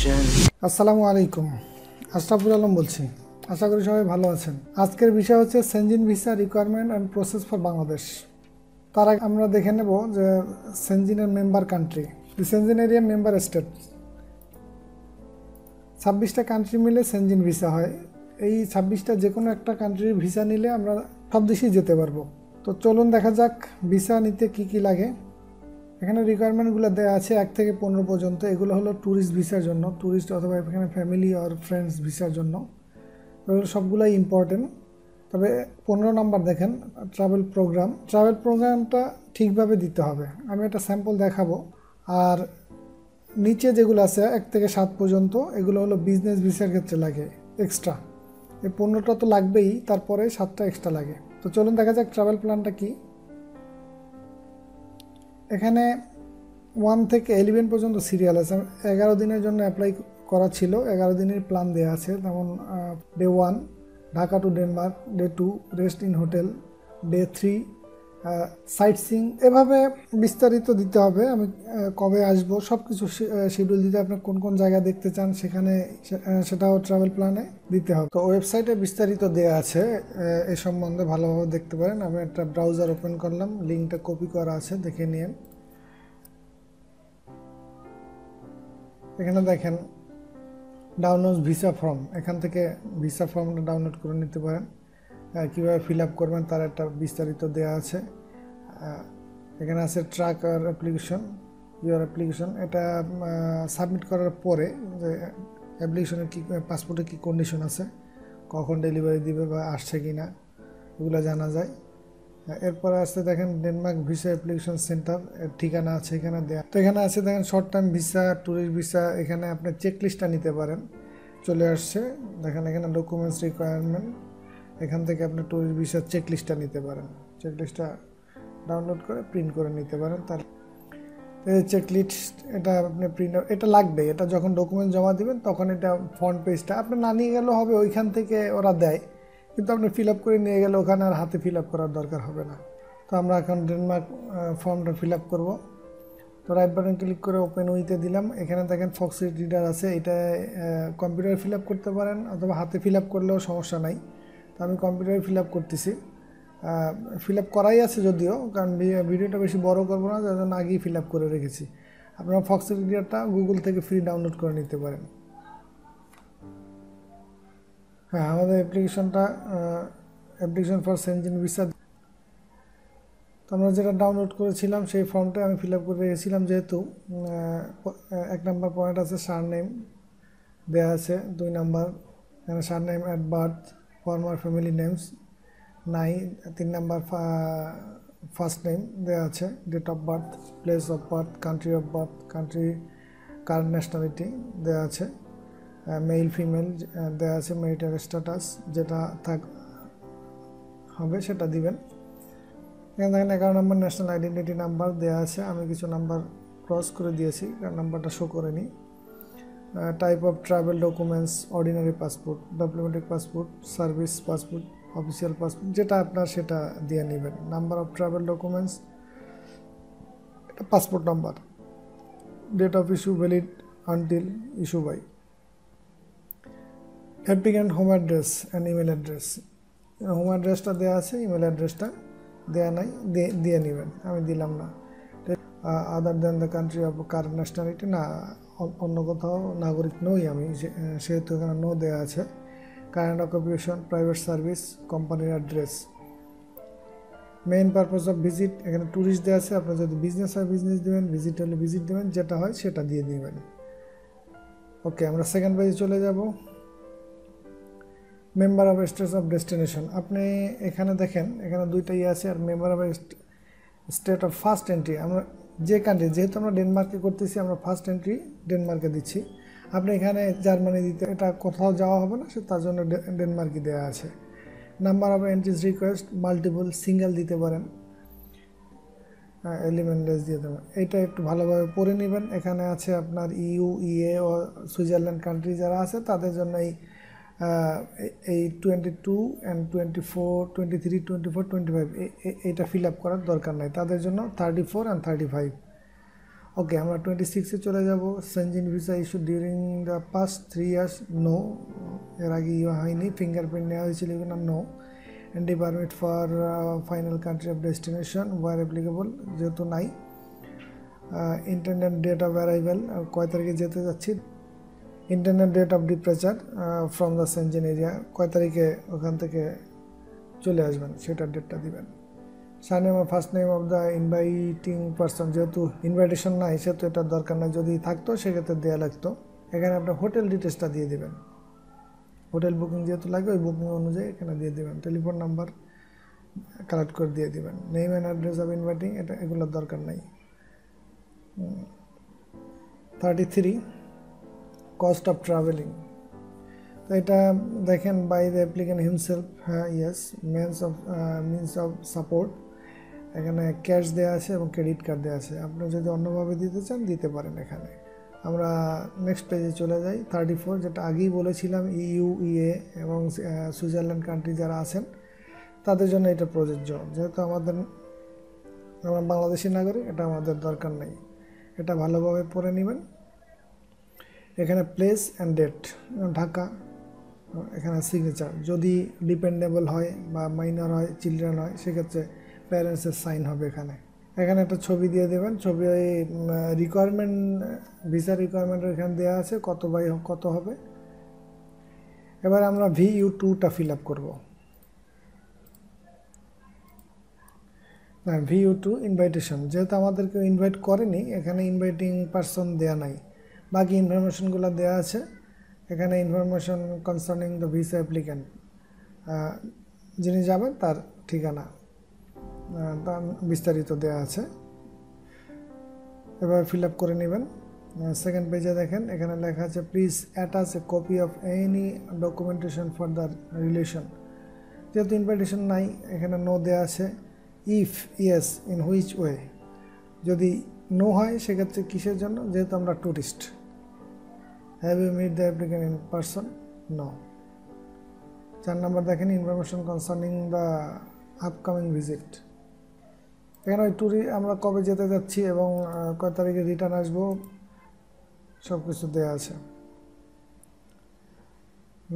vision. আসসালামু আলাইকুম। আশরাফুল আলম বলছি। আশা করি সবাই ভালো আছেন। আজকের বিষয় হচ্ছে Schengen visa requirement and process for Bangladesh তার আগে আমরা দেখে নেব যে সেনজিনের member country Schengen area member state ছাব্বিশটা কান্ট্রি মিলে সেনজিন ভিসা হয়। এই ছাব্বিশটা যে কোনো একটা কান্ট্রির ভিসা নিলে আমরা সব দেশেই যেতে পারব। তো চলুন দেখা যাক ভিসা নিতে কি কি লাগে। এখানে রিকোয়ারমেন্টগুলো দেওয়া আছে এক থেকে পনেরো পর্যন্ত। এগুলো হলো ট্যুরিস্ট ভিসার জন্য। ট্যুরিস্ট অথবা এখানে ফ্যামিলি আর ফ্রেন্ডস ভিসার জন্য। এগুলো সবগুলোই ইম্পর্টেন্ট তবে পনেরো নাম্বার দেখেন ট্রাভেল প্রোগ্রাম ট্রাভেল প্রোগ্রামটা ঠিকভাবে দিতে হবে। আমি একটা স্যাম্পল দেখাবো। আর নিচে যেগুলো আছে, এক থেকে সাত পর্যন্ত, এগুলো হলো বিজনেস ভিসার ক্ষেত্রে লাগে এক্সট্রা এই পনেরোটা তো লাগবেই, তারপরে সাতটা এক্সট্রা লাগে। তো চলুন দেখা যাক ট্রাভেল প্ল্যানটা কী। এখানে ওয়ান থেকে ইলেভেন পর্যন্ত সিরিয়াল আছে। এগারো দিনের জন্য অ্যাপ্লাই করা ছিল। এগারো দিনের প্ল্যান দেওয়া আছে। যেমন day one Dhaka to Denmark day two rest in hotel day three sightseeing এভাবে বিস্তারিত দিতে হবে। আমি কবে আসব সব কিছু শিডিউল দিতে আপনি কোন কোন জায়গা দেখতে চান সেখানে সেটাও ট্রাভেল প্ল্যানে দিতে হবে। তো ওয়েবসাইটে বিস্তারিত দেওয়া আছে এ সম্বন্ধে ভালোভাবে দেখতে পারেন। আমি একটা ব্রাউজার ওপেন করলাম লিঙ্কটা কপি করা আছে, দেখে নিন এখানে দেখেন ডাউনলোড ভিসা ফর্ম এখান থেকে ভিসা ফর্মটা ডাউনলোড করে নিতে পারেন। কীভাবে ফিল আপ করবেন তার একটা বিস্তারিত দেওয়া আছে। এখানে আছে ট্রাক আর অ্যাপ্লিকেশন ইউর অ্যাপ্লিকেশন। এটা সাবমিট করার পরে যে অ্যাপ্লিকেশনের কী পাসপোর্টে কী কন্ডিশন আছে, কখন ডেলিভারি দিবে বা আসছে কি না এগুলো জানা যায়। এরপরে আসতে দেখেন ডেনমার্ক ভিসা অ্যাপ্লিকেশন সেন্টার, এর ঠিকানা আছে এখানে দেয়া। তো এখানে আছে দেখেন short term visa, tourist visa, এখানে আপনি চেক লিস্টটা নিতে পারেন। চলে আসছে, দেখেন এখানে ডকুমেন্টস রিকোয়ারমেন্ট। এখান থেকে আপনি ট্যুরিস্ট ভিসার চেক লিস্টটা নিতে পারেন। চেক লিস্টটা ডাউনলোড করে প্রিন্ট করে নিতে পারেন। তার চেক লিস্ট এটা আপনি প্রিন্ট এটা লাগবে এটা যখন ডকুমেন্ট জমা দিবেন, তখন এটা ফ্রন্ট পেজটা আপনি না নিয়ে গেলেও হবে, ওইখান থেকে ওরা দেয়। কিন্তু আপনি ফিল আপ করে নিয়ে গেলে ওখানে আর হাতে ফিল আপ করার দরকার হবে না। তো আমরা এখন ডেনমার্ক ফর্মটা ফিল আপ করব। তো রাইট বাটন ক্লিক করে ওপেন উইতে দিলাম। এখানে দেখেন ফক্সিট রিডার আছে। এটা কম্পিউটারে ফিল আপ করতে পারেন, অথবা হাতে ফিল আপ করলেও সমস্যা নাই। আমি কম্পিউটারে ফিল আপ করতেছি। ফিল আপ করাই আছে যদিও, কারণ ভিডিওটা বেশি বড় করব না, যার জন্য আগেই ফিল আপ করে রেখেছি। আপনারা ফক্সিট রিডারটা গুগল থেকে ফ্রি ডাউনলোড করে নিতে পারেন। হ্যাঁ আমাদের অ্যাপ্লিকেশনটা অ্যাপ্লিকেশন ফর সেনজিন ভিসা তো আমরা যেটা ডাউনলোড করেছিলাম, সেই ফর্মটা আমি ফিল আপ করে রেখেছিলাম যেহেতু এক নাম্বার পয়েন্ট আছে সার নেম দেওয়া আছে, দুই number surname at birth former family names নাই তিন নাম্বার ফার্স্ট নেম দেওয়া আছে date of birth place of birth country of birth country current nationality দেওয়া আছে মেল ফিমেল দেওয়া আছে মেরিটাল স্ট্যাটাস যেটা থাক, হবে সেটা দিবেন। এখানে দেখেন এগারো নম্বর ন্যাশনাল আইডেন্টিটি নাম্বার দেওয়া আছে, আমি কিছু নাম্বার ক্রস করে দিয়েছি, কারণ নাম্বারটা শো করেনি। Type of travel documents ordinary passport diplomatic passport service passport official passport যেটা আপনার সেটা দিয়ে নেবেন। নাম্বার অফ ট্রাভেল ডকুমেন্টস এটা passport number date of issue valid until issue by applicant home address and email address home অ্যাড্রেসটা দেওয়া আছে email অ্যাড্রেসটা দেওয়া নাই, দিয়ে নেবেন। আমি দিলাম না। Other than the country of current nationality না অন্য কোথাও নাগরিক নই আমি সেহেতু এখানে নো দেওয়া আছে। কারেন্ট অকুপেশন প্রাইভেট সার্ভিস কোম্পানির address main purpose of visit এখানে ট্যুরিস্ট দেওয়া আছে। আপনার যদি বিজনেস হয় বিজনেস দেবেন ভিজিট হলে ভিজিট দেবেন, যেটা হয় সেটা দিয়ে দিবেন। ওকে আমরা সেকেন্ড পেজে চলে যাব। Member of states of destination আপনি এখানে দেখেন, এখানে দুইটা ইয়ে আছে আর member of state of first entry আমরা যে কান্ট্রি যেহেতু আমরা ডেনমার্কে করতেছি, আমরা ফার্স্ট এন্ট্রি ডেনমার্কে দিচ্ছি। আপনি এখানে জার্মানি দিতে, এটা কোথাও যাওয়া হবে না, সে তার জন্য ডে- ডেনমার্কই দেওয়া আছে। Number of entries request multiple single দিতে পারেন। এলিমেন্টলেস দিয়ে দেবেন। এটা একটু ভালোভাবে পড়ে নেবেন। এখানে আছে আপনার ইউ ইএ ও সুইজারল্যান্ড কান্ট্রি যারা আছে, তাদের জন্য এই এই- twenty two and twenty four twenty three twenty four twenty five এইটা ফিল আপ করার দরকার নাই। তাদের জন্য thirty four and thirty five okay আমরা টোয়েন্টি সিক্সে চলে যাব। Schengen visa issue during the past three years no এর আগে ইয়ে হয়নি ফিঙ্গারপ্রিন্ট নেওয়া হয়েছিল এগুলো no entry permit for final country of destination were applicable যেহেতু নাই। ইন্টারনেট ডেট অফ অ্যারাইভেল কয় তারিখে যেতে যাচ্ছি? Internet date of departure from the Schengen area কয় তারিখে ওখান থেকে চলে আসবেন? সেটার ডেটটা দিবেন। Surname first name of the inviting person যেহেতু ইনভাইটেশন নাই, সেহেতু এটার দরকার নাই। যদি থাকতো, সেক্ষেত্রে দেওয়া লাগতো। এখানে আপনার হোটেল ডিটেলসটা দিয়ে দেবেন। হোটেল বুকিং যেহেতু লাগে, ওই বুকিং অনুযায়ী এখানে দিয়ে দেবেন। টেলিফোন নাম্বার কালেক্ট করে দিয়ে দেবেন। Name and address of inviting এটা এগুলোর দরকার নাই। Thirty three cost of travelling তো এটা দেখেন বাই দ্য অ্যাপ্লিকেন্ট হিমসেলফ হ্যাঁ yes means of means of support এখানে ক্যাশ দেওয়া আছে এবং ক্রেডিট কার্ড দেওয়া আছে। আপনি যদি অন্যভাবে দিতে চান, দিতে পারেন এখানে। আমরা নেক্সট পেজে চলে যাই। থার্টি ফোর যেটা আগেই বলেছিলাম ইউ ইএ এবং সুইজারল্যান্ড কান্ট্রি যারা আছেন, তাদের জন্য এটা প্রযোজ্য। যেহেতু আমাদের, আমরা বাংলাদেশি নাগরিক, এটা আমাদের দরকার নেই। এটা ভালোভাবে পড়ে নেবেন। এখানে প্লেস অ্যান্ড ডেট ঢাকা, এখানে সিগনেচার যদি ডিপেন্ডেবল হয় বা মাইনর হয় চিলড্রেন হয়, সেক্ষেত্রে প্যারেন্টসের সাইন হবে এখানে। এখানে একটা ছবি দিয়ে দেবেন। ছবি ওই রিকোয়ারমেন্ট ভিসা রিকোয়ারমেন্ট এখানে দেওয়া আছে, কত বাই কত হবে। এবার আমরা ভি ইউ টুটা ফিল আপ করব। ভি ইউ টু ইনভাইটেশন যেহেতু আমাদেরকে ইনভাইট করেনি, এখানে ইনভাইটিং পারসন দেয়া নাই। বাকি ইনফরমেশনগুলো দেওয়া আছে। এখানে information concerning the visa applicant যিনি যাবেন তার ঠিকানা তার বিস্তারিত দেওয়া আছে। এবার ফিল আপ করে নেবেন। সেকেন্ড পেজে দেখেন, এখানে লেখা আছে please attach a copy of any documentation for the relation যেহেতু ইনভাইটেশন নাই, এখানে নো দেওয়া আছে if yes in which way যদি নো হয়, সেক্ষেত্রে কিসের জন্য? যেহেতু আমরা tourist have you met the applicant in person no চার নাম্বার দেখেন information concerning the upcoming visit এখানে ওই ট্যুরি আমরা কবে যেতে যাচ্ছি এবং কয় তারিখে রিটার্ন আসব সব কিছু দেওয়া আছে।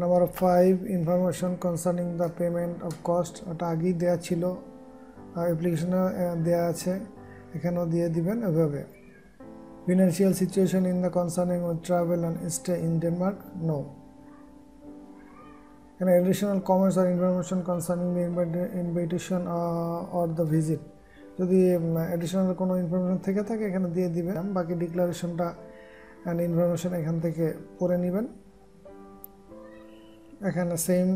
Number five information concerning the payment of cost ওটা আগেই দেওয়া ছিল। অ্যাপ্লিকেশনে দেওয়া আছে। এখানেও দিয়ে দিবেন ওইভাবে। Financial situation in the concerning with travel and stay in Denmark no এখানে additional comments R information concerning the invitation or the visit যদি এডিশনাল কোনো ইনফরমেশন থেকে থাকে, এখানে দিয়ে দিবেন। বাকি ডিক্লারেশনটা অ্যান্ড ইনফরমেশন এখান থেকে পড়ে নেবেন। এখানে সেম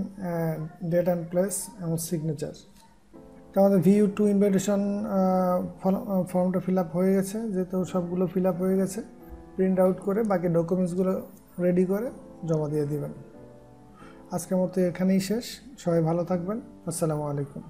ডেট অ্যান্ড প্লেস এবং সিগনেচার আমাদের ভিউ টু ইনভাইটেশন ফর্মটা ফিল আপ হয়ে গেছে, যেহেতু সবগুলো ফিল আপ হয়ে গেছে প্রিন্ট আউট করে বাকি ডকুমেন্টসগুলো রেডি করে জমা দিয়ে দিবেন। আজকের মতো এখানেই শেষ, সবাই ভালো থাকবেন, আসসালামু আলাইকুম।